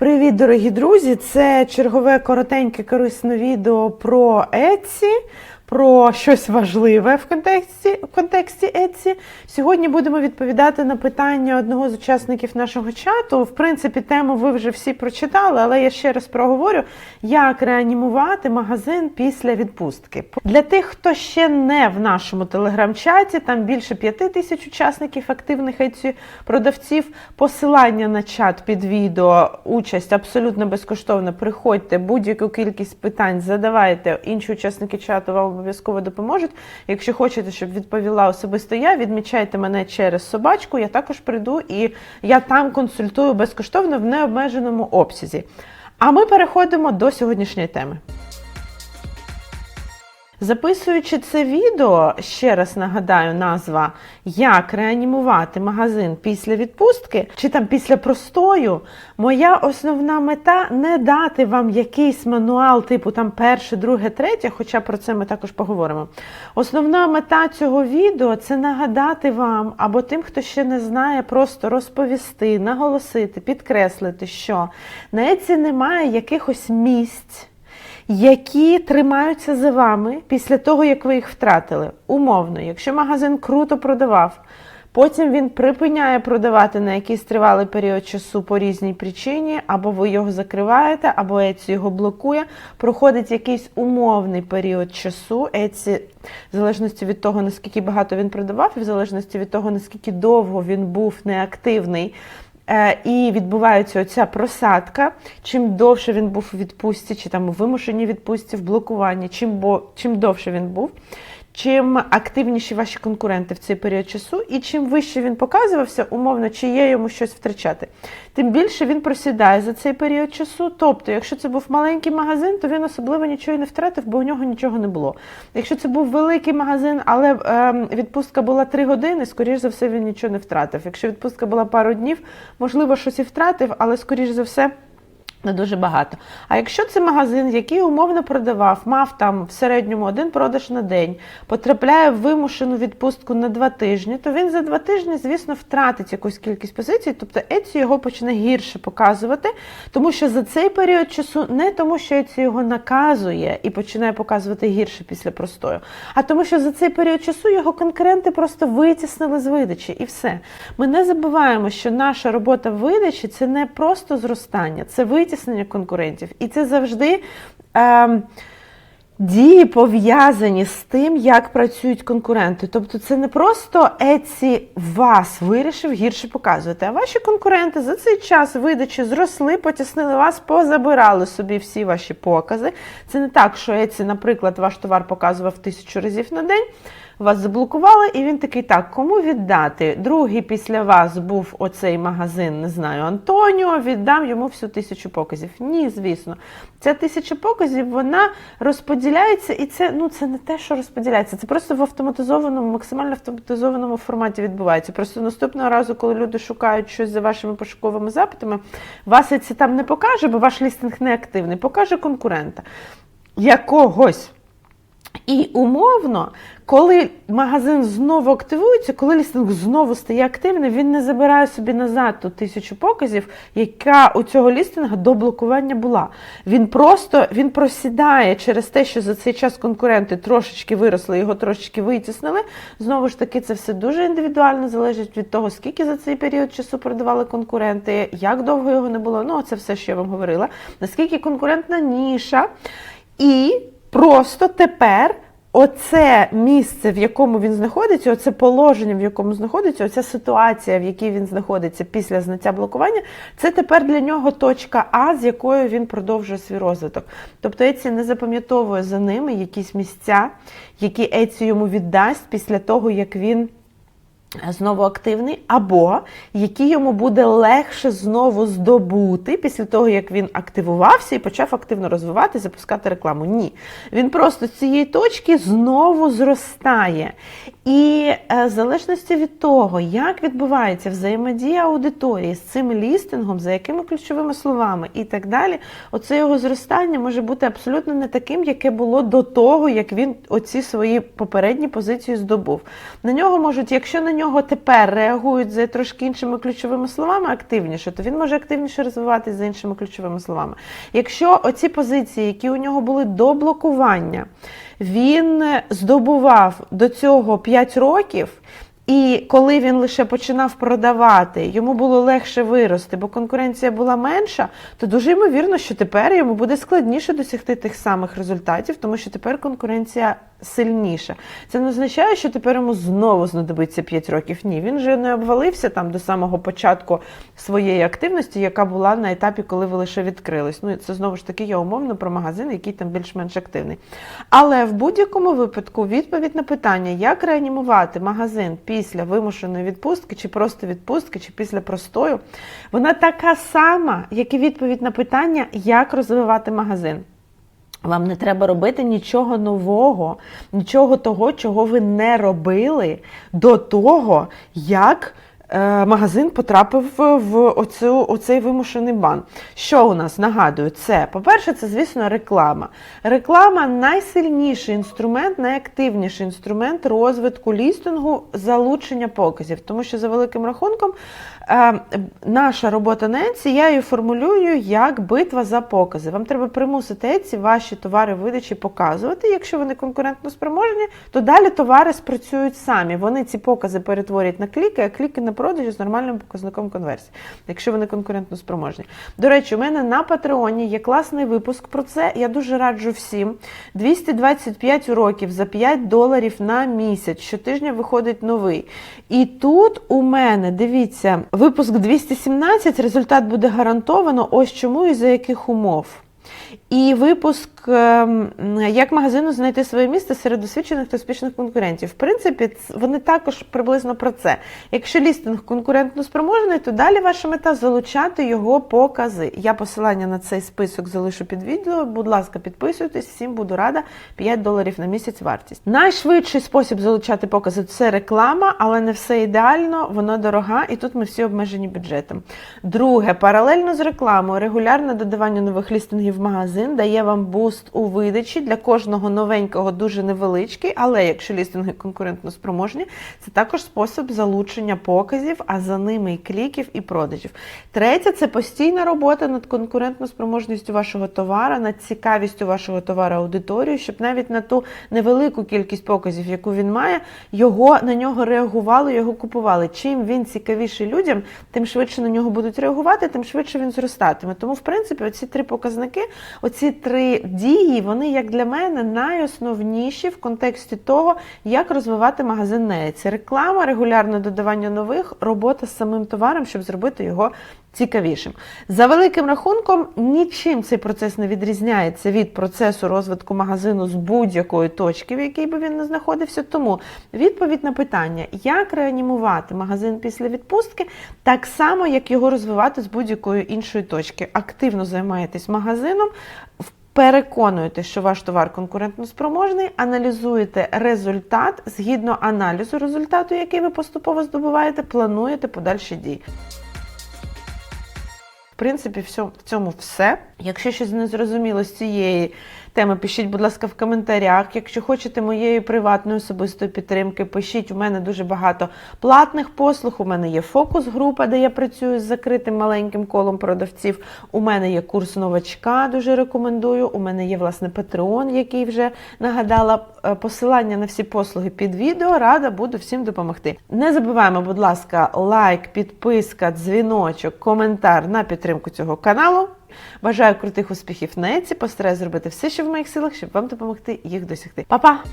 Привіт, дорогі друзі! Це чергове коротеньке корисне відео про Etsy, про щось важливе в контексті, в контексті Etsy. Сьогодні будемо відповідати на питання одного з учасників нашого чату. В принципі, тему ви вже всі прочитали, але я ще раз проговорю, як реанімувати магазин після відпустки. Для тих, хто ще не в нашому телеграм-чаті, там більше п'яти тисяч учасників активних Etsy продавців. Посилання на чат під відео, участь абсолютно безкоштовна. Приходьте, будь-яку кількість питань задавайте. Інші учасники чату вам обов'язково допоможуть. Якщо хочете, щоб відповіла особисто я, відмічайте мене через собачку. Я також прийду і я там консультую безкоштовно в необмеженому обсязі. А ми переходимо до сьогоднішньої теми. Записуючи це відео, ще раз нагадаю, назва Як реанімувати магазин після відпустки чи там після простою. Моя основна мета не дати вам якийсь мануал, типу там перше, друге, третє, хоча про це ми також поговоримо. Основна мета цього відео це нагадати вам або тим, хто ще не знає, просто розповісти, наголосити, підкреслити, що на Еці немає якихось місць які тримаються за вами після того, як ви їх втратили. Умовно, якщо магазин круто продавав, потім він припиняє продавати на якийсь тривалий період часу по різній причині, або ви його закриваєте, або Etsy його блокує, проходить якийсь умовний період часу. Etsy, в залежності від того, наскільки багато він продавав, і в залежності від того, наскільки довго він був неактивний. Е, і відбувається оця просадка. Чим довше він був у відпустці, чи там у вимушеній відпустці, в блокуванні, чим, бо, чим довше він був, чим активніші ваші конкуренти в цей період часу, і чим вище він показувався, умовно, чи є йому щось втрачати, тим більше він просідає за цей період часу. Тобто, якщо це був маленький магазин, то він особливо нічого не втратив, бо у нього нічого не було. Якщо це був великий магазин, але е, відпустка була 3 години, скоріш за все, він нічого не втратив. Якщо відпустка була пару днів, можливо, щось і втратив, але скоріш за все. Не дуже багато. А якщо це магазин, який умовно продавав, мав там в середньому один продаж на день, потрапляє в вимушену відпустку на два тижні, то він за два тижні, звісно, втратить якусь кількість позицій, тобто Еці його почне гірше показувати, тому що за цей період часу не тому, що Еці його наказує і починає показувати гірше після простою, а тому, що за цей період часу його конкуренти просто витіснили з видачі, і все. Ми не забуваємо, що наша робота в видачі це не просто зростання, це витіснення витіснення конкурентів. І це завжди е, дії пов'язані з тим, як працюють конкуренти. Тобто це не просто Etsy вас вирішив гірше показувати, а ваші конкуренти за цей час видачі зросли, потіснили вас, позабирали собі всі ваші покази. Це не так, що Etsy, наприклад, ваш товар показував тисячу разів на день вас заблокували, і він такий, так, кому віддати? Другий після вас був оцей магазин, не знаю, Антоніо, віддам йому всю тисячу показів. Ні, звісно. Ця тисяча показів вона розподіляється, і це ну, це не те, що розподіляється, це просто в автоматизованому, максимально автоматизованому форматі відбувається. Просто наступного разу, коли люди шукають щось за вашими пошуковими запитами, вас це там не покаже, бо ваш лістинг не активний, покаже конкурента якогось. І умовно, коли магазин знову активується, коли лістинг знову стає активним, він не забирає собі назад ту тисячу показів, яка у цього лістинга до блокування була. Він просто він просідає через те, що за цей час конкуренти трошечки виросли, його трошечки витіснили. Знову ж таки, це все дуже індивідуально залежить від того, скільки за цей період часу продавали конкуренти, як довго його не було. Ну, це все, що я вам говорила. Наскільки конкурентна ніша. І Просто тепер оце місце, в якому він знаходиться, оце положення, в якому знаходиться, оця ситуація, в якій він знаходиться після зняття блокування, це тепер для нього точка А, з якою він продовжує свій розвиток. Тобто Еці не запам'ятовує за ними якісь місця, які Еці йому віддасть після того, як він. Знову активний, або які йому буде легше знову здобути після того, як він активувався і почав активно розвивати, запускати рекламу. Ні. Він просто з цієї точки знову зростає. І е, в залежності від того, як відбувається взаємодія аудиторії з цим лістингом, за якими ключовими словами і так далі, оце його зростання може бути абсолютно не таким, яке було до того, як він оці свої попередні позиції здобув. На нього можуть, якщо на нього тепер реагують за трошки іншими ключовими словами активніше, то він може активніше розвиватися за іншими ключовими словами. Якщо оці позиції, які у нього були до блокування, він здобував до цього 5 років. І коли він лише починав продавати, йому було легше вирости, бо конкуренція була менша, то дуже ймовірно, що тепер йому буде складніше досягти тих самих результатів, тому що тепер конкуренція сильніша. Це не означає, що тепер йому знову знадобиться 5 років. Ні, він вже не обвалився там до самого початку своєї активності, яка була на етапі, коли ви лише відкрились. Ну, це знову ж таки я умовно про магазин, який там більш-менш активний. Але в будь-якому випадку відповідь на питання, як реанімувати магазин після вимушеної відпустки, чи просто відпустки, чи після простою, вона така сама, як і відповідь на питання, як розвивати магазин. Вам не треба робити нічого нового, нічого того, чого ви не робили до того, як магазин потрапив в оцю, оцей вимушений бан. Що у нас нагадую? Це, по-перше, це, звісно, реклама. Реклама найсильніший інструмент, найактивніший інструмент розвитку лістингу, залучення показів. Тому що за великим рахунком е, наша робота на Etsy, я її формулюю як битва за покази. Вам треба примусити Etsy ваші товари видачі показувати. Якщо вони конкурентно спроможні, то далі товари спрацюють самі. Вони ці покази перетворять на кліки, а кліки на продажі з нормальним показником конверсії, якщо вони конкурентно спроможні. До речі, у мене на Патреоні є класний випуск про це. Я дуже раджу всім. 225 уроків за 5 доларів на місяць. Щотижня виходить новий. І тут у мене, дивіться, випуск 217, результат буде гарантовано. Ось чому і за яких умов. І випуск ем, як магазину знайти своє місце серед досвідчених та успішних конкурентів. В принципі, вони також приблизно про це. Якщо лістинг конкурентно спроможний, то далі ваша мета залучати його покази. Я посилання на цей список залишу під відео. Будь ласка, підписуйтесь, всім буду рада. 5 доларів на місяць вартість. Найшвидший спосіб залучати покази це реклама, але не все ідеально, вона дорога, і тут ми всі обмежені бюджетом. Друге, паралельно з рекламою, регулярне додавання нових лістингів в магазин дає вам буст у видачі для кожного новенького дуже невеличкий, але якщо лістинги конкурентно спроможні, це також спосіб залучення показів, а за ними і кліків, і продажів. Третє це постійна робота над конкурентно спроможністю вашого товара, над цікавістю вашого товару аудиторію, щоб навіть на ту невелику кількість показів, яку він має, його на нього реагували, його купували. Чим він цікавіший людям, тим швидше на нього будуть реагувати, тим швидше він зростатиме. Тому, в принципі, оці три показники, оці три дії, вони, як для мене, найосновніші в контексті того, як розвивати магазин на Це Реклама, регулярне додавання нових, робота з самим товаром, щоб зробити його цікавішим. За великим рахунком, нічим цей процес не відрізняється від процесу розвитку магазину з будь-якої точки, в якій би він не знаходився. Тому відповідь на питання, як реанімувати магазин після відпустки, так само, як його розвивати з будь-якої іншої точки. Активно займаєтесь магазином. Переконуєте, що ваш товар конкурентно спроможний, аналізуєте результат згідно аналізу результату, який ви поступово здобуваєте, плануєте подальші дії. Принципі, в цьому все. Якщо щось не зрозуміло з цієї теми, пишіть, будь ласка, в коментарях. Якщо хочете моєї приватної особистої підтримки, пишіть. У мене дуже багато платних послуг. У мене є фокус-група, де я працюю з закритим маленьким колом продавців. У мене є курс новачка, дуже рекомендую. У мене є власне Patreon, який вже нагадала. Е, Посилання на всі послуги під відео. Рада буду всім допомогти. Не забуваємо, будь ласка, лайк, підписка, дзвіночок, коментар на підтримку цього каналу. Бажаю крутих успіхів неці. Еці. Постараюсь зробити все, що в моїх силах, щоб вам допомогти їх досягти. Па-па!